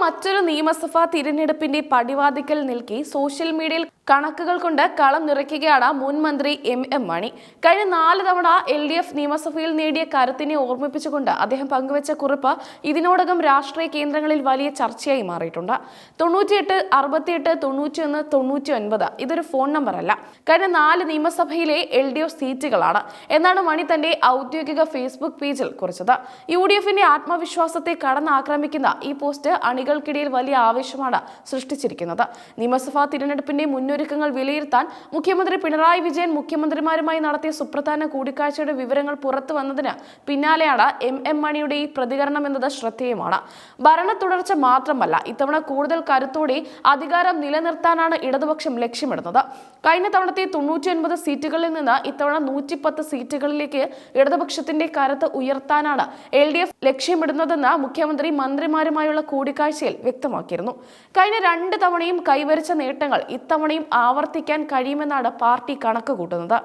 മറ്റൊരു നിയമസഭാ തിരഞ്ഞെടുപ്പിന്റെ പടിവാതിക്കൽ നിൽക്കി സോഷ്യൽ മീഡിയയിൽ കണക്കുകൾ കൊണ്ട് കളം നിറയ്ക്കുകയാണ് മുൻ മന്ത്രി എം എം മണി. കഴിഞ്ഞ നാല് തവണ എൽ ഡി എഫ് നിയമസഭയിൽ നേടിയ കരുത്തിനെ ഓർമ്മിപ്പിച്ചുകൊണ്ട് അദ്ദേഹം പങ്കുവച്ച കുറിപ്പ് ഇതിനോടകം രാഷ്ട്രീയ കേന്ദ്രങ്ങളിൽ വലിയ ചർച്ചയായി മാറിയിട്ടുണ്ട്. തൊണ്ണൂറ്റിയെട്ട് അറുപത്തിയെട്ട് തൊണ്ണൂറ്റിയൊന്ന് തൊണ്ണൂറ്റി ഒൻപത് ഇതൊരു ഫോൺ നമ്പർ അല്ല. കഴിഞ്ഞ നാല് നിയമസഭയിലെ എൽ ഡി എഫ് സീറ്റുകളാണ്. എന്നാണ് മണി തന്റെ ഔദ്യോഗിക ഫേസ്ബുക്ക് പേജിൽ കുറിച്ചത്. യു ഡി എഫിന്റെ ആത്മവിശ്വാസത്തെ കടന്നാക്രമിക്കുന്ന ഈ പോസ്റ്റ് അണികൾക്കിടയിൽ വലിയ ആവേശമാണ് സൃഷ്ടിച്ചിരിക്കുന്നത്. നിയമസഭാ തിരഞ്ഞെടുപ്പിന്റെ മുന്നൊരുക്കങ്ങൾ വിലയിരുത്താൻ മുഖ്യമന്ത്രി പിണറായി വിജയൻ മുഖ്യമന്ത്രിമാരുമായി നടത്തിയ സുപ്രധാന കൂടിക്കാഴ്ചയുടെ വിവരങ്ങൾ പുറത്തു വന്നതിന് പിന്നാലെയാണ് എം എം മണിയുടെ ഈ പ്രതികരണം എന്നത് ശ്രദ്ധേയമാണ്. ഭരണ തുടർച്ച മാത്രമല്ല ഇത്തവണ കൂടുതൽ കരുത്തോടെ അധികാരം നിലനിർത്താനാണ് ഇടതുപക്ഷം ലക്ഷ്യമിടുന്നത്. കഴിഞ്ഞ തവണത്തെ തൊണ്ണൂറ്റി ഒൻപത് സീറ്റുകളിൽ നിന്ന് ഇത്തവണ നൂറ്റിപ്പത്ത് സീറ്റുകളിലേക്ക് ഇടതുപക്ഷത്തിന്റെ കരുത്ത് ഉയർത്താനാണ് എൽ ഡി എഫ് ലക്ഷ്യമിടുന്നതെന്ന് മുഖ്യമന്ത്രി മന്ത്രിമാരുമായുള്ള കൂടിക്കാഴ്ചയിൽ വ്യക്തമാക്കിയിരുന്നു. കഴിഞ്ഞ രണ്ട് തവണയും കൈവരിച്ച നേട്ടങ്ങൾ ഇത്തവണയും ആവർത്തിക്കാൻ കഴിയുമെന്നാണ് പാർട്ടി കണക്ക് കൂട്ടുന്നത്.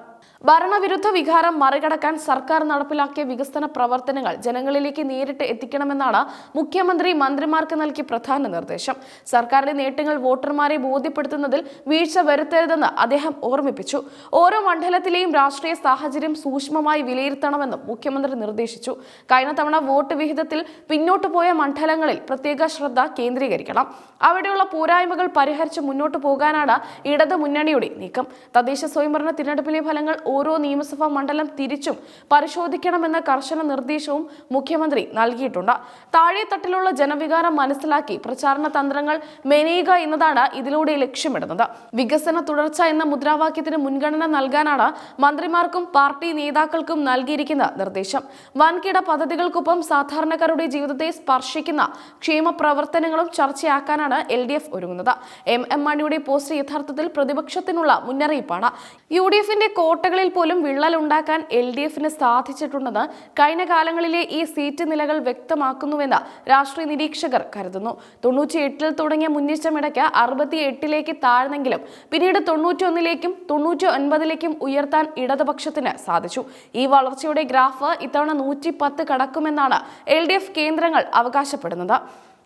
ഭരണവിരുദ്ധ വികാരം മറികടക്കാൻ സർക്കാർ നടപ്പിലാക്കിയ വികസന പ്രവർത്തനങ്ങൾ ജനങ്ങളിലേക്ക് നേരിട്ട് എത്തിക്കണമെന്നാണ് മുഖ്യമന്ത്രി മന്ത്രിമാർക്ക് നൽകിയ പ്രധാന നിർദ്ദേശം. സർക്കാരിന്റെ നേട്ടങ്ങൾ വോട്ടർമാരെ ബോധ്യപ്പെടുത്തുന്നതിൽ വീഴ്ച വരുത്തരുതെന്ന് അദ്ദേഹം ഓർമ്മിപ്പിച്ചു. ഓരോ മണ്ഡലത്തിലെയും രാഷ്ട്രീയ സാഹചര്യം സൂക്ഷ്മമായി വിലയിരുത്തണമെന്നും മുഖ്യമന്ത്രി നിർദ്ദേശിച്ചു. കഴിഞ്ഞ തവണ വോട്ട് വിഹിതത്തിൽ പിന്നോട്ടു പോയ മണ്ഡലങ്ങളിൽ പ്രത്യേക ശ്രദ്ധ കേന്ദ്രീകരിക്കണം. അവിടെയുള്ള പോരായ്മകൾ പരിഹരിച്ച് മുന്നോട്ട് പോകാനാണ് ഇടത് മുന്നണിയുടെ നീക്കം. തദ്ദേശ സ്വയംഭരണ തിരഞ്ഞെടുപ്പിലെ ഫലങ്ങൾ ഓരോ നിയമസഭാ മണ്ഡലം തിരിച്ചും പരിശോധിക്കണമെന്ന കർശന നിർദ്ദേശവും മുഖ്യമന്ത്രി നൽകിയിട്ടുണ്ട്. താഴെത്തട്ടിലുള്ള ജനവികാരം മനസ്സിലാക്കി പ്രചാരണ തന്ത്രങ്ങൾ മെനയുക എന്നതാണ് ഇതിലൂടെ ലക്ഷ്യമിടുന്നത്. വികസന തുടർച്ച എന്ന മുദ്രാവാക്യത്തിന് മുൻഗണന നൽകാനാണ് മന്ത്രിമാർക്കും പാർട്ടി നേതാക്കൾക്കും നൽകിയിരിക്കുന്ന നിർദ്ദേശം. വൻകിട പദ്ധതികൾക്കൊപ്പം സാധാരണക്കാരുടെ ജീവിതത്തെ സ്പർശിക്കുന്ന ക്ഷേമ പ്രവർത്തനങ്ങളും ചർച്ചയാക്കാനാണ് എൽ ഡി എഫ് ഒരുങ്ങുന്നത്. എം എം മണിയുടെ പോസ്റ്റ് യഥാർത്ഥത്തിൽ പ്രതിപക്ഷത്തിനുള്ള മുന്നറിയിപ്പാണ്. യു ഡി എഫിന്റെ കോട്ടകളിൽ പോലും വിള്ളൽ ഉണ്ടാക്കാൻ എൽ ഡി എഫിന് സാധിച്ചിട്ടുണ്ടെന്ന് കഴിഞ്ഞ കാലങ്ങളിലെ ഈ സീറ്റ് നിലകൾ വ്യക്തമാക്കുന്നുവെന്ന് രാഷ്ട്രീയ നിരീക്ഷകർ കരുതുന്നു. തൊണ്ണൂറ്റിയെട്ടിൽ തുടങ്ങിയ മുന്നേറ്റമിടയ്ക്ക് അറുപത്തി എട്ടിലേക്ക് താഴ്ന്നെങ്കിലും പിന്നീട് തൊണ്ണൂറ്റി ഒന്നിലേക്കും തൊണ്ണൂറ്റി ഒൻപതിലേക്കും ഉയർത്താൻ ഇടതുപക്ഷത്തിന് സാധിച്ചു. ഈ വളർച്ചയുടെ ഗ്രാഫ് ഇത്തവണ നൂറ്റി പത്ത് കടക്കുമെന്നാണ് എൽ ഡി എഫ് കേന്ദ്രങ്ങൾ അവകാശപ്പെടുന്നത്.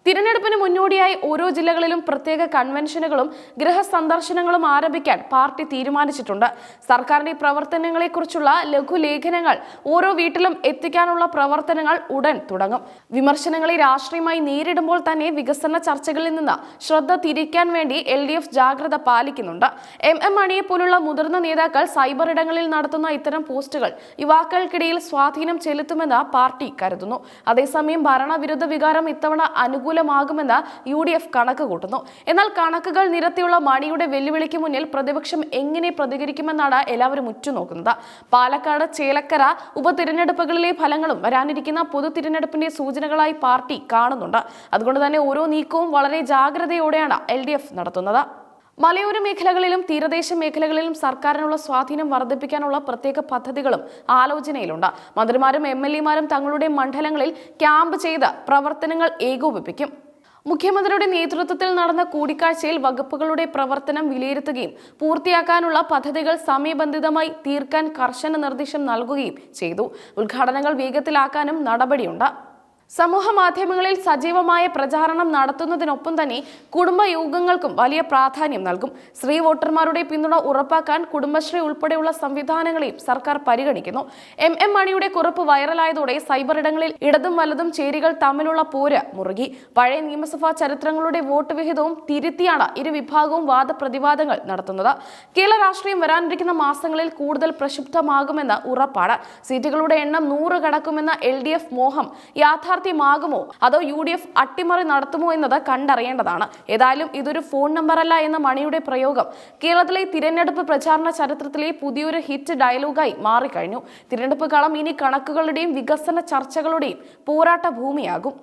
തിരഞ്ഞെടുപ്പിന് മുന്നോടിയായി ഓരോ ജില്ലകളിലും പ്രത്യേക കൺവെൻഷനുകളും ഗൃഹസന്ദർശനങ്ങളും ആരംഭിക്കാൻ പാർട്ടി തീരുമാനിച്ചിട്ടുണ്ട്. സർക്കാരിന്റെ പ്രവർത്തനങ്ങളെക്കുറിച്ചുള്ള ലഘുലേഖനങ്ങൾ ഓരോ വീട്ടിലും എത്തിക്കാനുള്ള പ്രവർത്തനങ്ങൾ ഉടൻ തുടങ്ങും. വിമർശനങ്ങളെ രാഷ്ട്രീയമായി നേരിടുമ്പോൾ തന്നെ വികസന ചർച്ചകളിൽ നിന്ന് ശ്രദ്ധ തിരിക്കാൻ വേണ്ടി എൽ ഡി എഫ് ജാഗ്രത പാലിക്കുന്നുണ്ട്. എം എം മണിയെ പോലുള്ള മുതിർന്ന നേതാക്കൾ സൈബർ ഇടങ്ങളിൽ നടത്തുന്ന ഇത്തരം പോസ്റ്റുകൾ യുവാക്കൾക്കിടയിൽ സ്വാധീനം ചെലുത്തുമെന്ന് പാർട്ടി കരുതുന്നു. അതേസമയം ഭരണവിരുദ്ധ വികാരം ഇത്തവണ അനുകൂലമാകുമെന്ന് യു ഡി എഫ് കണക്ക് കൂട്ടുന്നു. എന്നാൽ കണക്കുകൾ നിരത്തിയുള്ള മണിയുടെ വെല്ലുവിളിക്ക് മുന്നിൽ പ്രതിപക്ഷം എങ്ങനെ പ്രതികരിക്കുമെന്നാണ് എല്ലാവരും ഉറ്റുനോക്കുന്നത്. പാലക്കാട് ചേലക്കര ഉപതിരഞ്ഞെടുപ്പുകളിലെ ഫലങ്ങളും വരാനിരിക്കുന്ന പൊതു തിരഞ്ഞെടുപ്പിന്റെ സൂചനകളായി പാർട്ടി കാണുന്നുണ്ട്. അതുകൊണ്ട് തന്നെ ഓരോ നീക്കവും വളരെ ജാഗ്രതയോടെയാണ് എൽ നടത്തുന്നത്. മലയോര മേഖലകളിലും തീരദേശ മേഖലകളിലും സർക്കാരിനുള്ള സ്വാധീനം വർദ്ധിപ്പിക്കാനുള്ള പ്രത്യേക പദ്ധതികളും ആലോചനയിലുണ്ട്. മന്ത്രിമാരും എം എൽ എമാരും തങ്ങളുടെ മണ്ഡലങ്ങളിൽ ക്യാമ്പ് ചെയ്ത് പ്രവർത്തനങ്ങൾ ഏകോപിപ്പിക്കും. മുഖ്യമന്ത്രിയുടെ നേതൃത്വത്തിൽ നടന്ന കൂടിക്കാഴ്ചയിൽ വകുപ്പുകളുടെ പ്രവർത്തനം വിലയിരുത്തുകയും പൂർത്തിയാക്കാനുള്ള പദ്ധതികൾ സമയബന്ധിതമായി തീർക്കാൻ കർശന നിർദ്ദേശം നൽകുകയും ചെയ്തു. ഉദ്ഘാടനങ്ങൾ വേഗത്തിലാക്കാനും നടപടിയുണ്ട്. സമൂഹ മാധ്യമങ്ങളിൽ സജീവമായ പ്രചാരണം നടത്തുന്നതിനൊപ്പം തന്നെ കുടുംബയോഗങ്ങൾക്കും വലിയ പ്രാധാന്യം നൽകും. സ്ത്രീ വോട്ടർമാരുടെ പിന്തുണ ഉറപ്പാക്കാൻ കുടുംബശ്രീ ഉൾപ്പെടെയുള്ള സംവിധാനങ്ങളെയും സർക്കാർ പരിഗണിക്കുന്നു. എം എം മണിയുടെ കുറിപ്പ് വൈറലായതോടെ സൈബർ ഇടങ്ങളിൽ ഇടതും വലതും ചേരികൾ തമ്മിലുള്ള പോര് മുറുകി. പഴയ നിയമസഭാ ചരിത്രങ്ങളുടെ വോട്ട് വിഹിതവും തിരുത്തിയാണ് ഇരു വിഭാഗവും വാദപ്രതിവാദങ്ങൾ നടത്തുന്നത്. കേരള രാഷ്ട്രീയം വരാനിരിക്കുന്ന മാസങ്ങളിൽ കൂടുതൽ പ്രക്ഷുബ്ധമാകുമെന്ന് ഉറപ്പാണ്. സീറ്റുകളുടെ എണ്ണം നൂറ് കടക്കുമെന്ന എൽ മോഹം യാഥാർത്ഥ്യം യാഥാർത്ഥ്യമാകുമോ അതോ യു ഡി എഫ് അട്ടിമറി നടത്തുമോ എന്നത് കണ്ടറിയേണ്ടതാണ്. ഏതായാലും ഇതൊരു ഫോൺ നമ്പറല്ല എന്ന മണിയുടെ പ്രയോഗം. കേരളത്തിലെ തിരഞ്ഞെടുപ്പ് പ്രചാരണ ചരിത്രത്തിലെ പുതിയൊരു ഹിറ്റ് ഡയലോഗായി മാറിക്കഴിഞ്ഞു. തിരഞ്ഞെടുപ്പ് കളം ഇനി കണക്കുകളുടെയും വികസന ചർച്ചകളുടെയും പോരാട്ട ഭൂമിയാകും.